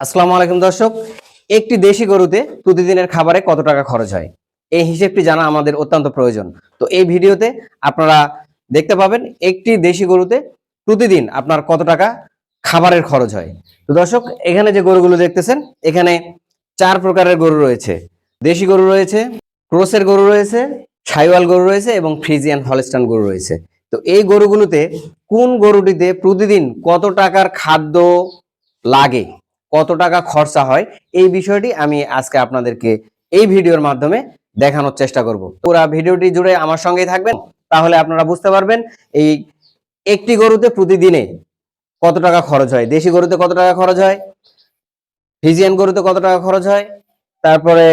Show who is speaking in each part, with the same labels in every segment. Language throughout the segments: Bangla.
Speaker 1: আসসালামু আলাইকুম দর্শক। একটি দেশি গরুতে প্রতিদিনের খাবারে কত টাকা খরচ হয়? এই হিসেবটি জানা আমাদের অত্যন্ত প্রয়োজন। তো এই ভিডিওতে আপনারা দেখতে পাবেন একটি দেশি গরুতে প্রতিদিন আপনার কত টাকা খাবারের খরচ হয়। তো দর্শক, এখানে যে গরুগুলো দেখতেছেন, এখানে চার প্রকারের গরু রয়েছে। দেশি গরু রয়েছে, ক্রোসের গরু রয়েছে, সাইওয়াল গরু রয়েছে এবং ফ্রিজিয়ান হলস্টান গরু রয়েছে। তো এই গরুগুলোতে কোন গরুটিতে প্রতিদিন কত টাকার খাদ্য লাগে? কত টাকা খরচা হয়, এই বিষয়টি আমি আজকে আপনাদেরকে এই ভিডিওর মাধ্যমে দেখানোর চেষ্টা করব। পুরা ভিডিওটি জুড়ে আমার সঙ্গেই থাকবেন, তাহলে আপনারা বুঝতে পারবেন এই একটি গরুতে প্রতিদিনে কত টাকা খরচ হয়। দেশি গরুতে কত টাকা খরচ হয়? ফিজিয়ান গরুতে কত টাকা খরচ হয়? তারপরে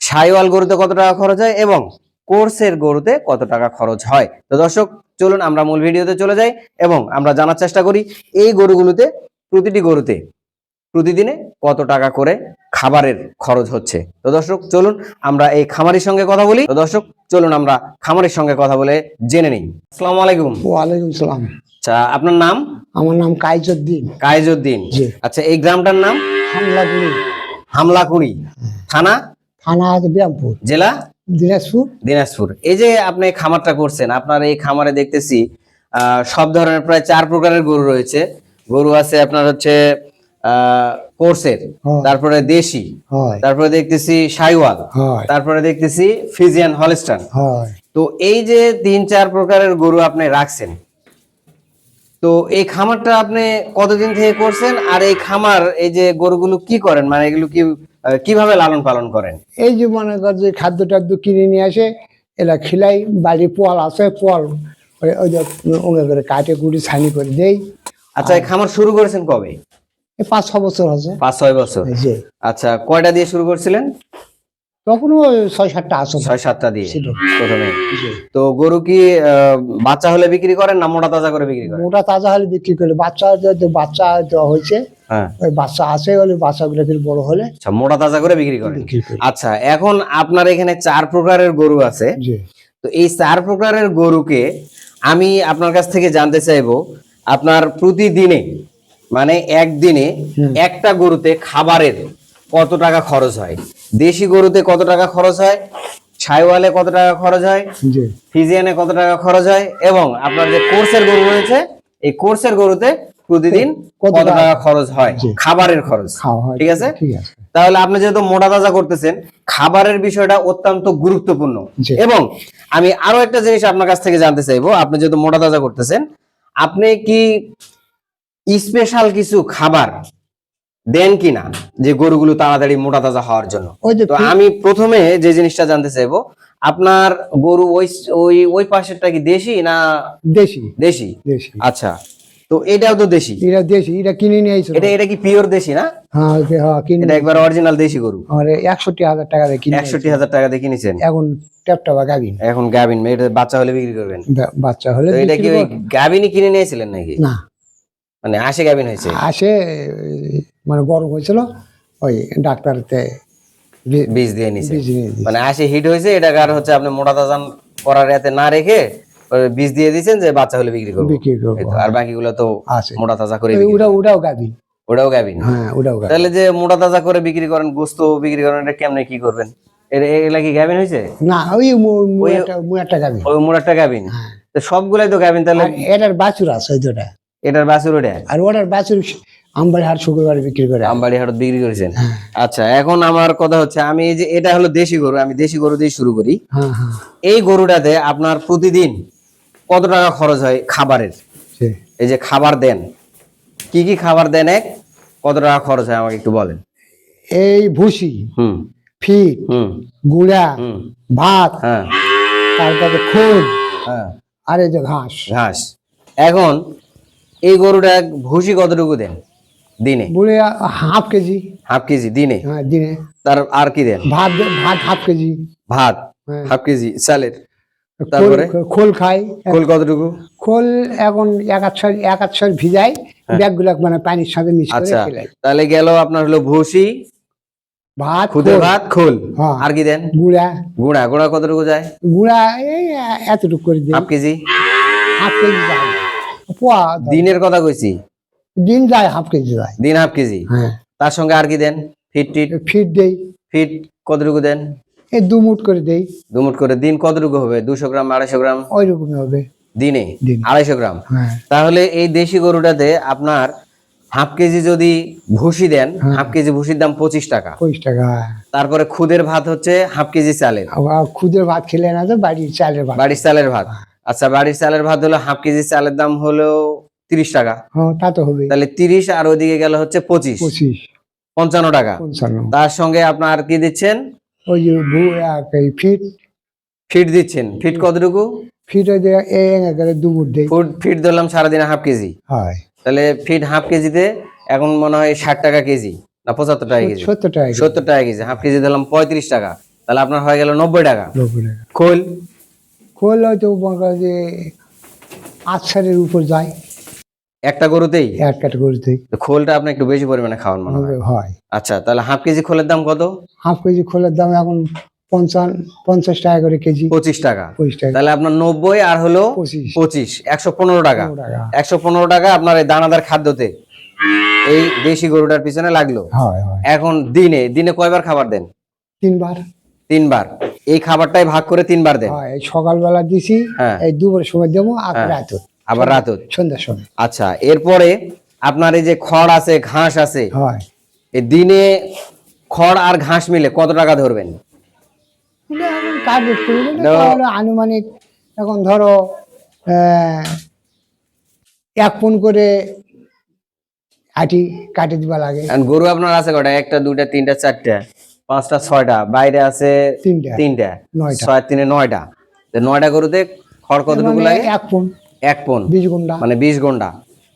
Speaker 1: সাইওয়াল গরুতে কত টাকা খরচ হয়? এবং কোর্সের গরুতে কত টাকা খরচ হয়? তো দর্শক, চলুন আমরা মূল ভিডিওতে চলে যাই এবং আমরা জানার চেষ্টা করি, এই গরুগুলোতে প্রতিটি গরুতে প্রতিদিনে কত টাকা করে খাবারের খরচ হচ্ছে? তো দর্শক চলুন আমরা এই খামারির সঙ্গে কথা বলি। তো দর্শক চলুন আমরা খামারির সঙ্গে কথা বলে জেনে নিই। আসসালামু আলাইকুম।
Speaker 2: ওয়ালাইকুম সালাম।
Speaker 1: আচ্ছা আপনার নাম?
Speaker 2: আমার নাম কাইজুদ্দিন।
Speaker 1: কায়েজউদ্দিন
Speaker 2: জি।
Speaker 1: আচ্ছা এই গ্রামটার নাম?
Speaker 2: হামলাগুড়ি
Speaker 1: হামলাকুড়ি। থানা?
Speaker 2: থানা বিরামপুর
Speaker 1: জেলা?
Speaker 2: দিনাজপুর।
Speaker 1: দিনাজপুর। এই যে আপনি খামারটা করছেন আপনার এই খামারে দেখতেছি আহ, সব ধরনের প্রায় চার প্রকারের গরু রয়েছে। গরু আছে আপনার হচ্ছে কোর্সের তারপরে দেশি তারপরে দেখতেছি সাইওয়াল তারপরে দেখতেছি ফিজিয়ান হলস্টান। তো এই যে তিন চার প্রকারের গরু আপনি রাখছেন তো এই খামারটা আপনি কতদিন থেকে করছেন আর এই খামার এই যে গরুগুলো কি করেন? মানে এগুলো কি কীভাবে লালন পালন করেন?
Speaker 2: এই যে মনে কর যে খাদ্য টাদ্য কিনে নিয়ে আসে এরা খিলাই বাড়ি পোয়াল আছে পোয়াল ওই- যে করে কাটে কুটি ছানি করে দেই।
Speaker 1: আচ্ছা এই খামার শুরু করেছেন কবে?
Speaker 2: পাঁচ ছ বছর আছে।
Speaker 1: পাঁচ ছয় বছর?
Speaker 2: এই
Speaker 1: আচ্ছা কয়টা দিয়ে শুরু করছিলেন?
Speaker 2: তখনও ওই ছয় সাতটা আসো
Speaker 1: ছয় সাতটা দিয়ে প্রথমে। তো গরু কি বাচ্চা হলে বিক্রি করেন না মোটা তাজা করে বিক্রি করেন?
Speaker 2: মোটা তাজা হলে বিক্রি করে। বাচ্চা বাচ্চা হয়েছে
Speaker 1: হ্যাঁ।
Speaker 2: ওই বাচ্চা আছে হলে বাচ্চাগুলো ফির বড় হলে
Speaker 1: আচ্ছা মোটা তাজা করে বিক্রি করেন? আচ্ছা এখন আপনার এখানে চার প্রকারের গরু আছে। তো এই চার প্রকারের গরুকে আমি আপনার কাছ থেকে জানতে চাইব আপনার প্রতিদিনে মানে একদিনে একটা গরুতে খাবারের কত টাকা খরচ হয়? দেশি গরুতে কত টাকা খরচ হয়? ছাইওয়ালে কত টাকা খরচ হয়? ফিজিয়ানে কত টাকা খরচ হয়? এবং আপনার যে কোর্সের গরু রয়েছে এই কোর্সের গরুতে প্রতিদিন
Speaker 2: কত টাকা?
Speaker 1: খরচ হয়? খাবারের খরচ। ঠিক আছে? তাহলে আপনি যেহেতু মোটা তাজা করতেছেন খাবারের বিষয়টা অত্যন্ত গুরুত্বপূর্ণ। এবং আমি আরও একটা জিনিস আপনার কাছ থেকে জানতে চাইব আপনি যেহেতু মোটা তাজা করতেছেন আপনি কি স্পেশাল কিছু খাবার দেন কিনা যে গরুগুলো তাড়াতাড়ি মোটা তাজা হওয়ার জন্য? তো আমি প্রথমে যে জিনিসটা জানতে চাইব আপনার গরু ওই ওই ওই পাশেরটা কি দেশি না
Speaker 2: দেশি।
Speaker 1: দেশি? আচ্ছা তো এটাও তো দেশি?
Speaker 2: এটা দেশি এটা কিনে নিয়ে আইছিল।
Speaker 1: এটা এটা কি পিওর দেশি না?
Speaker 2: হ্যাঁ হ্যাঁ কিনে
Speaker 1: এটা একবার অরিজিনাল দেশি গরু?
Speaker 2: একষট্টি হাজার টাকা দিয়ে কিনে
Speaker 1: একষট্টি হাজার টাকা দিয়ে কিনেছেন?
Speaker 2: এখন ট্যাপটা বা গাভিন
Speaker 1: এখন গাবিন এটা বাচ্চা হলে বিক্রি করবেন?
Speaker 2: বাচ্চা হলে
Speaker 1: তো এটা কি গাবিনই কিনে নিয়েছিলেন নাকি?
Speaker 2: না।
Speaker 1: মানে আসে গাবিন হয়েছে।
Speaker 2: আসে মানে গরম হয়েছিল ওই ডাক্তারতে
Speaker 1: বীজ দিয়ে নিছে। মানে আশে হিট হয়েছে এটা আর হচ্ছে আপনি মোটা তাজান করার এতে না রেখে বীজ দিয়ে দিয়েছেন যে বাচ্চা হলে বিক্রি করব।
Speaker 2: বিক্রি করব।
Speaker 1: আর বাকিগুলো তো
Speaker 2: আছে।
Speaker 1: মোটা তাজা করে
Speaker 2: ওটা ওটাও গাভিন
Speaker 1: ওটাও গাবিন।
Speaker 2: হ্যাঁ ওটাও গাভিন
Speaker 1: তাহলে যে মোটা তাজা করে বিক্রি করেন গোস্ত বিক্রি করেন এটা কেমনে কি করবেন? এগুলা কি গাবিন হয়েছে?
Speaker 2: না ওই মু- মু একটা মু একটা গাভিন
Speaker 1: ওই মোটাটা গাবিন।
Speaker 2: হ্যাঁ।
Speaker 1: তো সবগুলাই তো গাবিন তাহলে
Speaker 2: এটার বাছুর আছে ওই দুটা
Speaker 1: এটার বাছুর ওটা
Speaker 2: আর ওটার বাছুর আমবাড়ি হাট শুক্রবার বিক্রি করে।
Speaker 1: আমবাড়ি হাটত বিক্রি করেছেন?
Speaker 2: হ্যাঁ।
Speaker 1: আচ্ছা এখন আমার কথা হচ্ছে আমি এই যে এটা হলো দেশি গরু আমি দেশি গরু দিয়ে শুরু করি।
Speaker 2: হ্যাঁ হ্যাঁ।
Speaker 1: এই গরুটাতে আপনার প্রতিদিন কত টাকা খরচ হয় খাবারের? এই যে খাবার দেন কি কি খাবার দেন এক? কত টাকা খরচ হয় আমাকে একটু বলেন।
Speaker 2: এই ভুসি
Speaker 1: হুম।
Speaker 2: ফিট
Speaker 1: হুম।
Speaker 2: গুড়া ভাত
Speaker 1: হ্যাঁ।
Speaker 2: তারপরে খোল
Speaker 1: হ্যাঁ।
Speaker 2: আর এই যে ঘাস।
Speaker 1: ঘাস। এখন এই গরুটা ভুসি কতটুকু দেন? দিনে?
Speaker 2: বুড়ে হাফ কেজি।
Speaker 1: হাফ কেজি দিনে?
Speaker 2: হ্যাঁ দিনে।
Speaker 1: তার আর কি দেন?
Speaker 2: ভাত ভাত হাফ কেজি।
Speaker 1: ভাত?
Speaker 2: হ্যাঁ।
Speaker 1: হাফ কেজি চালের তারপরে?
Speaker 2: খোল খাই।
Speaker 1: খোল কতটুকু?
Speaker 2: খোল এখন এক আচ্ছা এক আচ্ছা ভিজাই ব্যাগগুলা মানে পানির সাথে মিক্স
Speaker 1: আচ্ছা তাহলে গেল আপনার হলো ভুসি
Speaker 2: ভাত
Speaker 1: খুদে ভাত খোল।
Speaker 2: হ্যাঁ।
Speaker 1: আর কি দেন?
Speaker 2: গুড়া।
Speaker 1: গুড়া গুড়া কতটুকু যায়?
Speaker 2: গুড়া এই এতটুকু করে দিই।
Speaker 1: Half KG.
Speaker 2: হাফ কেজি যায়। পোয়া
Speaker 1: দিনের কথা কইছি?
Speaker 2: দিন যায় হাফ কেজি যায়।
Speaker 1: দিন হাফ কেজি?
Speaker 2: হ্যাঁ।
Speaker 1: তার সঙ্গে আর কি দেন? ফিট টিট?
Speaker 2: ফিট দেই।
Speaker 1: ফিট কতটুকু দেন?
Speaker 2: এই দু মুট করে দেই।
Speaker 1: দুমুট করে। দিন কতটুকু হবে? দুশো গ্রাম আড়াইশো গ্রাম?
Speaker 2: ওই রকমই হবে।
Speaker 1: দিনে। আড়াইশো গ্রাম?
Speaker 2: হ্যাঁ।
Speaker 1: তাহলে এই দেশি গরুটাতে আপনার হাফ কেজি যদি ভুসি দেন হাফ কেজি ভুসির দাম পঁচিশ টাকা।
Speaker 2: পঁচিশ টাকা।
Speaker 1: তারপরে খুদের ভাত হচ্ছে হাফ কেজি চালের।
Speaker 2: খুদের ভাত খেলে না তো বাড়ির চালের ভাত।
Speaker 1: বাড়ির চালের ভাত। আচ্ছা বাড়ির চালের ভাত হলো হাফ কেজি চালের দাম হলো তিরিশ টাকা।
Speaker 2: হ্যাঁ তা তো হবে
Speaker 1: তাহলে তিরিশ আর ওইদিকে গেল হচ্ছে পঁচিশ।
Speaker 2: পঁচিশ।
Speaker 1: পঞ্চান্ন টাকা।
Speaker 2: পঞ্চান্ন।
Speaker 1: তার সঙ্গে আপনার কি দিচ্ছেন?
Speaker 2: ওই যে ফিট।
Speaker 1: ফিট দিচ্ছেন। ফিট কতটুকু?
Speaker 2: ফিট ওই যে
Speaker 1: ফিট ধরলাম সারাদিনে হাফ কেজি।
Speaker 2: হয়।
Speaker 1: তাহলে ফিট হাফ কেজিতে এখন মনে হয় ষাট টাকা কেজি না পঁচাত্তর টাকা কেজি?
Speaker 2: সত্তর টাকা কেজি,
Speaker 1: সত্তর টাকা কেজি হাফ কেজি দিলাম পঁয়ত্রিশ টাকা। তাহলে আপনার হয়ে গেল নব্বই টাকা।
Speaker 2: নব্বই টাকা।
Speaker 1: খোল।
Speaker 2: খোল হয়তো মনে করো যে আচ্ছারের উপর যায়।
Speaker 1: একটা গরুতেই?
Speaker 2: এক ক্যাটাগরিতে
Speaker 1: তো খোলটা আপনি একটু বেশি পরিমাণে খাওয়ান মনে হয়?
Speaker 2: হয়।
Speaker 1: আচ্ছা তাহলে হাফ কেজি খোলের দাম কত?
Speaker 2: হাফ কেজি খোলের দাম এখন পঞ্চান্ন পঞ্চাশ টাকা করে কেজি।
Speaker 1: পঁচিশ টাকা।
Speaker 2: পঁচিশ টাকা।
Speaker 1: তাহলে আপনার নব্বই আর হলো
Speaker 2: পঁচিশ।
Speaker 1: পঁচিশ একশো পনেরো টাকা। একশো পনেরো টাকা আপনার এই দানাদার খাদ্যতে। এই দেশি গরুটার পিছনে লাগল। এখন দিনে দিনে কয়বার খাবার দেন?
Speaker 2: তিনবার।
Speaker 1: তিনবার। এই খাবারটাই ভাগ করে তিনবার দেন
Speaker 2: হয় এই সকালবেলা দিছি
Speaker 1: হ্যাঁ।
Speaker 2: এই দুপুরের সময় দেবো আর
Speaker 1: হ্যাঁ।
Speaker 2: রাত
Speaker 1: আবার রাত
Speaker 2: সন্ধ্যার সময়।
Speaker 1: আচ্ছা এরপরে আপনার এই যে খড় আছে ঘাস আছে
Speaker 2: হয়।
Speaker 1: এই দিনে খড় আর ঘাস মিলে কত টাকা ধরবেন?
Speaker 2: টার্গেট আনুমানিক এখন ধরো এক পুন করে আটি কাটে দিবা লাগে।
Speaker 1: গরু আপনার আছে কটা? একটা দুইটা তিনটা চারটা। পাঁচটা ছয়টা। বাইরে আছে
Speaker 2: তিনটা।
Speaker 1: ছয় তিনে নয়টা। নয়টা গরুতে খড় কতটুকু
Speaker 2: মানে
Speaker 1: লাগে?
Speaker 2: এক পুন।
Speaker 1: এক পন।
Speaker 2: বিশ গুন্ডা।
Speaker 1: মানে বিশ ঘণ্টা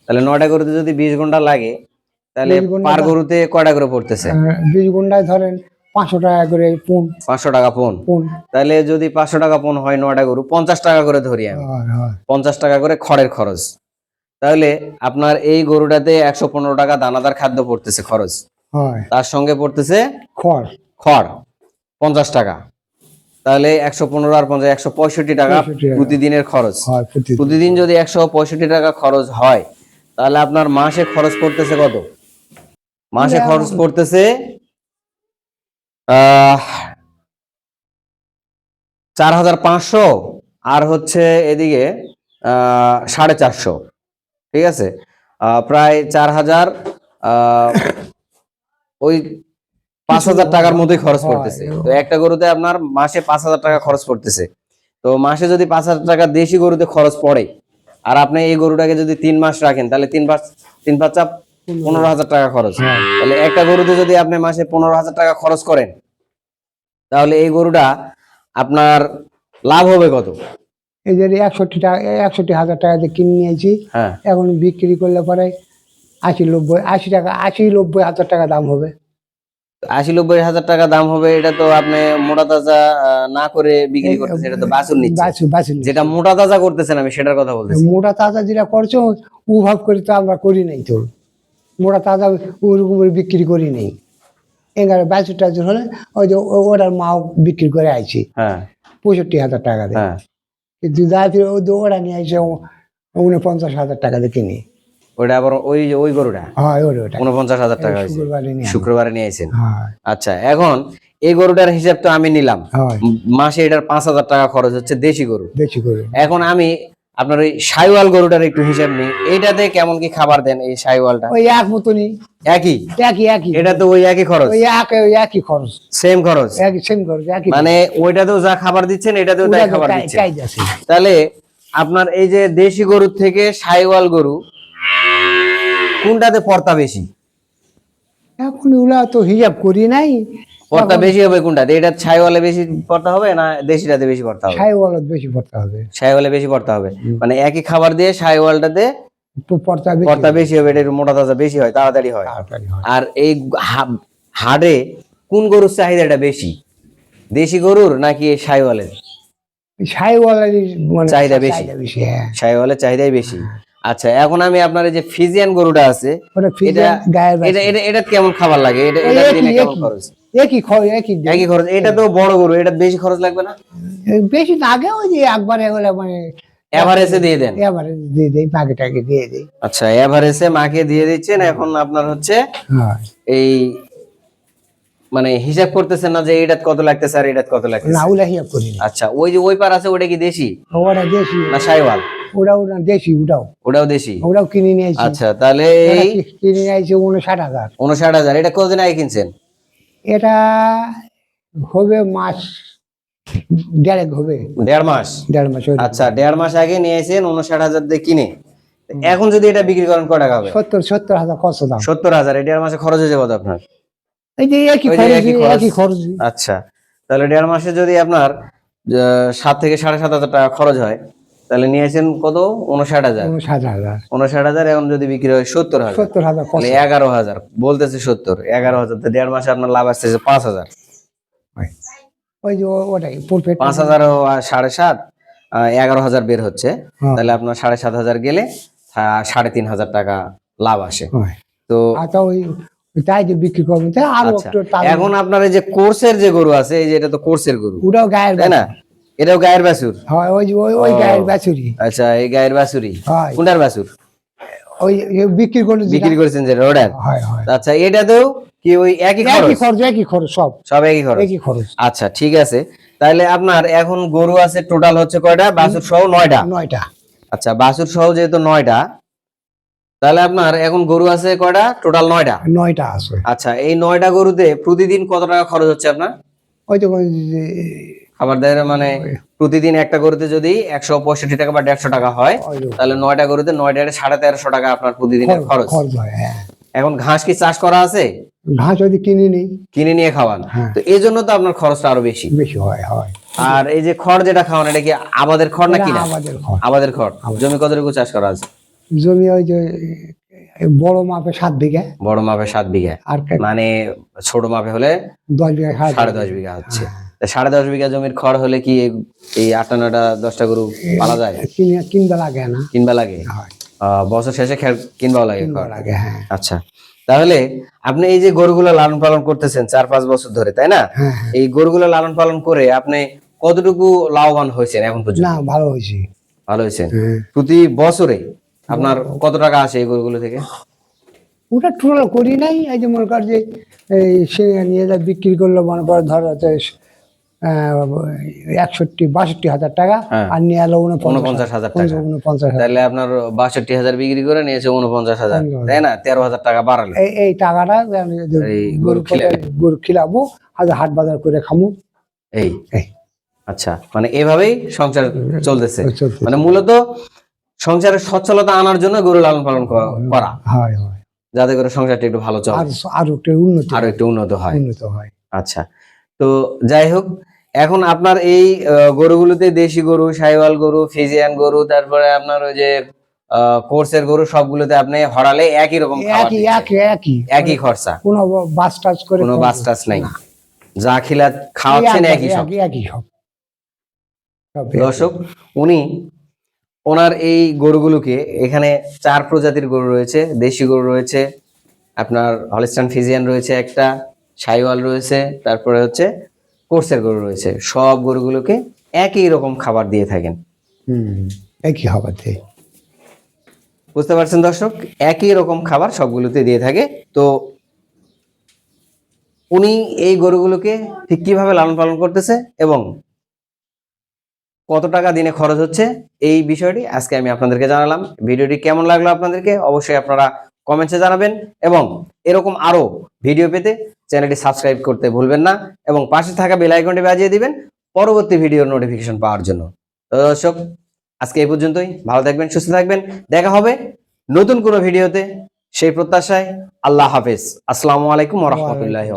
Speaker 1: তাহলে নয়টা গরুতে যদি বিশ ঘণ্টা লাগে তাহলে পার গরুতে কয়টা করে পড়তেছে?
Speaker 2: বিশ গুন্ডায় ধরেন পাঁচশো টাকা করে পুন।
Speaker 1: পাঁচশো টাকা পন। তাহলে যদি পাঁচশো টাকা পন হয় নয়টা গরু পঞ্চাশ টাকা করে ধরি আমি।
Speaker 2: হয় হয়।
Speaker 1: পঞ্চাশ টাকা করে খড়ের খরচ। তাহলে আপনার এই গরুটাতে একশো পনেরো টাকা দানাদার খাদ্য পড়তেছে খরচ।
Speaker 2: হয়
Speaker 1: তার সঙ্গে পড়তেছে
Speaker 2: খড়।
Speaker 1: খড় পঞ্চাশ টাকা। তাহলে একশো পনেরো আর পঞ্চাশ একশো পঁয়ষট্টি টাকা প্রতিদিনের খরচ। প্রতিদিন। যদি একশো পঁয়ষট্টি টাকা খরচ হয় তাহলে আপনার মাসে খরচ পড়তেছে কত? মাসে খরচ পড়তেছে চার হাজার পাঁচশো আর হচ্ছে এদিকে আহ, সাড়ে চারশো। ঠিক আছে? আহ, প্রায় চার হাজার আহ, ওই পাঁচ হাজার টাকার মতোই খরচ পড়তেছে। তো একটা গরুতে আপনার মাসে পাঁচ হাজার টাকা খরচ পড়তেছে। তো মাসে যদি পাঁচ হাজার টাকা দেশি গরুতে খরচ পড়ে আর আপনি এই গরুটাকে যদি তিন মাস রাখেন তাহলে তিন পাঁচ তিন পাঁচ চাপ পনেরো হাজার টাকা খরচ।
Speaker 2: হ্যাঁ।
Speaker 1: তাহলে একটা গরুতে যদি আপনি মাসে পনেরো হাজার টাকা খরচ করেন তাহলে এই গরুটা আপনার লাভ হবে কত?
Speaker 2: এই যে একষট্টি টাকা একষট্টি হাজার টাকা দিয়ে কিনে নিয়েছি।
Speaker 1: হ্যাঁ।
Speaker 2: এখন বিক্রি করলে পরে আশি নব্বই আশি টাকা আশি নব্বই হাজার টাকা দাম হবে।
Speaker 1: আশি নব্বই হাজার টাকা দাম হবে এটা তো আপনি মোটা তাজা না করে বিক্রি করতেছে এটা তো বাছুর নিচ্ছে। যেটা মোটা তাজা করতেছেন আমি সেটার কথা বলতেছি।
Speaker 2: মোটা তাজা যেটা করছ উভাব করে তো আমরা করি নাই তো। মোটা তাজা ওরকম করে বিক্রি করি নেই। এগারো বাছুর টাছুর হলে ওই যে ওটার মাও বিক্রি করে আইছি।
Speaker 1: হ্যাঁ।
Speaker 2: পঁয়ষট্টি হাজার টাকা দিয়ে।
Speaker 1: হ্যাঁ।
Speaker 2: কিন্তু যা ওরা নিয়ে আসে উনপঞ্চাশ হাজার টাকা দিয়ে কিনি।
Speaker 1: ওটা আবার ওই যে ওই গরুটা?
Speaker 2: হয়
Speaker 1: উনপঞ্চাশ হাজার টাকা হয়েছে।
Speaker 2: শুক্রবারে নিয়ে।
Speaker 1: নিয়েছেন আচ্ছা এখন এই গরুটার হিসাব তো আমি নিলাম। মাসে এটার পাঁচ হাজার টাকা খরচ হচ্ছে দেশি গরু।
Speaker 2: বেশি করে
Speaker 1: এখন আমি আপনার ওই সাইওয়াল গরুটার একটু হিসাব নিই। এইটাতে কেমন কি খাবার দেন এই সাইওয়ালটা?
Speaker 2: ওই এক মতনই।
Speaker 1: একই?
Speaker 2: একই একই।
Speaker 1: এটা তো ওই একই খরচ?
Speaker 2: ওই এক ওই একই খরচ।
Speaker 1: সেম খরচ?
Speaker 2: একই সেম খরচ একই
Speaker 1: মানে ওইটাতেও যা খাবার দিচ্ছেন এটাতেও তাই খাবার দিচ্ছেন। তাহলে আপনার এই যে দেশি গরুর থেকে সাইওয়াল গরু কোনটাতে পর্তা বেশি?
Speaker 2: এখন ওগুলা তো হিসাব করি নাই।
Speaker 1: পর্তা বেশি হবে কোনটাতে? এটা ছাইওয়ালে বেশি পড়তে হবে না দেশিটাতে বেশি পড়তে হবে?
Speaker 2: ছাই ওয়ালত বেশি পড়তে হবে।
Speaker 1: ছাইওয়ালে বেশি পড়তে হবে। মানে একই খাবার দিয়ে ছাইওয়ালটাতে
Speaker 2: তো পড়তে হবে
Speaker 1: পর্তা বেশি হবে এটা মোটা তাজা বেশি হয় তাড়াতাড়ি হয়। আর এই হাড়ে কোন গরুর চাহিদাটা বেশি? দেশি গরুর নাকি
Speaker 2: ছাই ওয়ালারই মানে
Speaker 1: চাহিদা বেশি।
Speaker 2: চাহিদা বেশি হ্যাঁ।
Speaker 1: সাইওয়ালের চাহিদাই বেশি। আচ্ছা এখন আমি আপনার এই যে ফিজিয়ান গরুটা আছে এটা এটা এটা কেমন খাবার লাগে? এটা এটা
Speaker 2: একই,
Speaker 1: দিনে কেমন খরচ?
Speaker 2: একই খরচ একই
Speaker 1: একই খরচ। এটা তো বড় গরু এটা বেশি খরচ লাগবে না?
Speaker 2: বেশি আগে ওই যে একবারে হলে মানে
Speaker 1: এভারেজে দিয়ে দেন।
Speaker 2: এবারে দিয়ে দেই দিয়ে দিই।
Speaker 1: আচ্ছা এভারেজে মাকে দিয়ে দিচ্ছেন এখন আপনার হচ্ছে
Speaker 2: হ্যাঁ।
Speaker 1: এই মানে হিসাব করতেছেন না যে এটা কত লাগতেছে আর এটা কত লাগতেছে?
Speaker 2: না ওলা হিসাব করি
Speaker 1: আচ্ছা ওই যে ওই পার আছে ওটা কি দেশি?
Speaker 2: ওরা দেশি।
Speaker 1: না সাইওয়াল?
Speaker 2: ওরাও না দেশি ওটাও।
Speaker 1: ওটাও দেশি?
Speaker 2: ওরাও কিনে নিয়ে আসি
Speaker 1: আচ্ছা তাহলে
Speaker 2: কিনে নিয়ে আসি উনষাট হাজার।
Speaker 1: উনষাট হাজার এটা কতদিন আগে কিনছেন?
Speaker 2: এটা হবে মাস দেড়েক হবে।
Speaker 1: দেড় মাস?
Speaker 2: দেড় মাস
Speaker 1: আচ্ছা দেড় মাস আগে নিয়ে এসেছেন উনষাট হাজার দিয়ে কিনে। এখন যদি এটা বিক্রি করেন কয় টাকা হবে?
Speaker 2: সত্তর সত্তর হাজার কত দাম।
Speaker 1: সত্তর হাজার এটা মাসে খরচ হয়ে যাবে আপনার?
Speaker 2: এই যে একই খরচ
Speaker 1: একই খরচ।
Speaker 2: খরচ।
Speaker 1: আচ্ছা তাহলে দেড় মাসে যদি আপনার সাত থেকে সাড়ে সাত হাজার টাকা খরচ হয় তাহলে নিয়েছেন কত? উনষাট হাজার।
Speaker 2: উনষাট হাজার।
Speaker 1: উনষাট হাজার এখন যদি বিক্রি হয় সত্তর হাজার।
Speaker 2: সত্তর হাজার
Speaker 1: তাহলে এগারো হাজার বলতেছে সত্তর এগারো হাজার তো দেড় মাসে আপনার লাভ আসতেছে পাঁচ হাজার।
Speaker 2: ওই। যে ওটাই প্রফিট
Speaker 1: পাঁচ হাজার সাড়ে সাত এগারো হাজার বের হচ্ছে।
Speaker 2: হ্যাঁ।
Speaker 1: তাহলে আপনার সাড়ে সাত হাজার গেলে সাড়ে তিন হাজার টাকা লাভ আসে। তো
Speaker 2: আচ্ছা ওই তাই যে বিক্রি করবেন তাই আরও
Speaker 1: আচ্ছা। এখন আপনার এই যে কোর্সের যে গরু আছে এই যে এটা তো কোর্সের গরু।
Speaker 2: ওটাও গায়ের
Speaker 1: তাই না? এটাও গায়ের বাছুর?
Speaker 2: হয় ওই ওই ওই গায়ের বাছুরি
Speaker 1: আচ্ছা এই গায়ের বাছুরি
Speaker 2: হয়।
Speaker 1: কোনটার বাছুর?
Speaker 2: ওই বিক্রি যেটা-
Speaker 1: বিক্রি করেছেন যে রোডার? আচ্ছা এটাতেও কি ওই একই
Speaker 2: একই
Speaker 1: খরচ?
Speaker 2: খরচ একই খরচ সব।
Speaker 1: সব একই খরচ?
Speaker 2: একই খরচ।
Speaker 1: আচ্ছা ঠিক আছে। তাহলে আপনার এখন গরু আছে টোটাল হচ্ছে কয়টা? বাছুর সহ নয়টা?
Speaker 2: নয়টা।
Speaker 1: আচ্ছা বাছুর সহ যেহেতু নয়টা তাহলে আপনার এখন গরু আছে কয়টা? টোটাল নয়টা?
Speaker 2: নয়টা আছে।
Speaker 1: আচ্ছা এই নয়টা গরুতে প্রতিদিন কত টাকা খরচ হচ্ছে আপনার?
Speaker 2: ওই তো
Speaker 1: খাবার দাবার মানে প্রতিদিন একটা গরুতে যদি একশো পঁয়ষট্টি টাকা বা দেড়শো টাকা হয় তাহলে নয়টা গরুতে নয়টা সাড়ে তেরোশো টাকা আপনার প্রতিদিনের খরচ
Speaker 2: হয় হ্যাঁ।
Speaker 1: এখন ঘাস কি চাষ করা আছে?
Speaker 2: ঘাস যদি কিনে নিই
Speaker 1: কিনে নিয়ে খাওয়ান।
Speaker 2: হ্যাঁ।
Speaker 1: তো এই জন্য তো আপনার খরচটা আরও বেশি।
Speaker 2: বেশি হয় হয়।
Speaker 1: আর এই যে খড় যেটা খাওয়ান এটা কি আবাদের খড় না কিনা? আবাদের খড়। জমি কতটুকু চাষ করা আছে?
Speaker 2: জমি ওই যে বড় মাপে সাত বিঘা।
Speaker 1: বড় মাপে সাত বিঘা।
Speaker 2: আর
Speaker 1: মানে ছোট মাপে হলে
Speaker 2: দশ বিঘা সাড়ে
Speaker 1: দশ বিঘা। হচ্ছে। তা সাড়ে দশ বিঘা জমির খড় হলে কি এই- আটটা নয়টা দশটা গরু পালা যায়?
Speaker 2: কিনে কিনতে লাগে না।
Speaker 1: কিনবা লাগে? বছর শেষে কিনবাও লাগে খড়?
Speaker 2: হ্যাঁ।
Speaker 1: আচ্ছা। তাহলে আপনি এই যে গরুগুলো লালন পালন করতেছেন চার পাঁচ বছর ধরে তাই না?
Speaker 2: হ্যাঁ হ্যাঁ।
Speaker 1: এই গরুগুলো লালন পালন করে আপনি কতটুকু লাভবান হয়েছেন এখন পর্যন্ত?
Speaker 2: না ভালো হয়েছে।
Speaker 1: ভালো হয়েছেন?
Speaker 2: হ্যাঁ।
Speaker 1: প্রতি বছরে আপনার কত টাকা আসে এই গরুগুলো থেকে?
Speaker 2: ওটা টোটাল করি নাই এই যে মনে কর যে এই সে নিয়ে যা বিক্রি করল মনে কর ধর একষট্টি বাষট্টি হাজার টাকা
Speaker 1: হ্যাঁ।
Speaker 2: আর নিয়ে এলো
Speaker 1: উনপঞ্চাশ হাজার। টাকা।
Speaker 2: উনপঞ্চাশ
Speaker 1: তাহলে আপনার বাষট্টি হাজার বিক্রি করে নিয়েছে উনপঞ্চাশ হাজার। তাই না? তেরো হাজার টাকা বাড়ালে।
Speaker 2: এই টাকাটা
Speaker 1: গরু
Speaker 2: গরু
Speaker 1: খিলাবে।
Speaker 2: আর হাট বাজার করে খামু।
Speaker 1: এই? আচ্ছা মানে এভাবেই সংসার চলতেছে। মানে মূলত সংসারের সচ্ছলতা আনার জন্য গরু লালন পালন করা।
Speaker 2: হয়।
Speaker 1: যাতে করে সংসারটা একটু ভালো চলে।
Speaker 2: আরও একটু উন্নতি
Speaker 1: আরও একটু উন্নত হয়।
Speaker 2: উন্নত হয়।
Speaker 1: আচ্ছা তো যাই হোক এখন আপনার এই গরুগুলোতে দেশি গরু সাইওয়াল গরু ফিজিয়ান গরু তারপরে আপনার ওই যে কোর্সের গরু সবগুলোতে আপনি হরালে একই রকম
Speaker 2: একই একই একই।
Speaker 1: একই খরচা।
Speaker 2: কোনো বাস টাচ করে
Speaker 1: কোনো বাস টাচ নাই। যা খিলা খাওয়াচ্ছেন একই সব।
Speaker 2: একই সব।
Speaker 1: দর্শক উনি ওনার এই গরুগুলোকে এখানে চার প্রজাতির গরু রয়েছে। দেশি গরু রয়েছে আপনার হলিস্টান ফিজিয়ান রয়েছে একটা সাইওয়াল রয়েছে তারপরে হচ্ছে কোর্সের গরু রয়েছে। সব গরুগুলোকে একই রকম খাবার দিয়ে থাকেন।
Speaker 2: হুম একই হবে তে।
Speaker 1: বুঝতে পারছেন দর্শক? একই রকম খাবার সবগুলোতে দিয়ে থাকে। তো উনি এই গরুগুলোকে ঠিক কীভাবে লালন পালন করতেছে এবং কত টাকা দিনে খরচ হচ্ছে এই বিষয়টি আজকে আমি আপনাদেরকে জানালাম। ভিডিওটি কেমন লাগল আপনাদেরকে? অবশ্যই আপনারা কমেন্টসে জানাবেন এবং এরকম আরও ভিডিও পেতে চ্যানেলটি সাবস্ক্রাইব করতে ভুলবেন না এবং পাশে থাকা বেল আইকনটি বাজিয়ে দিবেন পরবর্তী ভিডিওর নোটিফিকেশন পাওয়ার জন্য। তো দর্শক, আজকে এই পর্যন্তই। ভালো থাকবেন, সুস্থ থাকবেন। দেখা হবে নতুন কোনো ভিডিওতে। সেই প্রত্যাশায় আল্লাহ হাফেজ। আসসালামু আলাইকুম রাহমাতুল্লাহি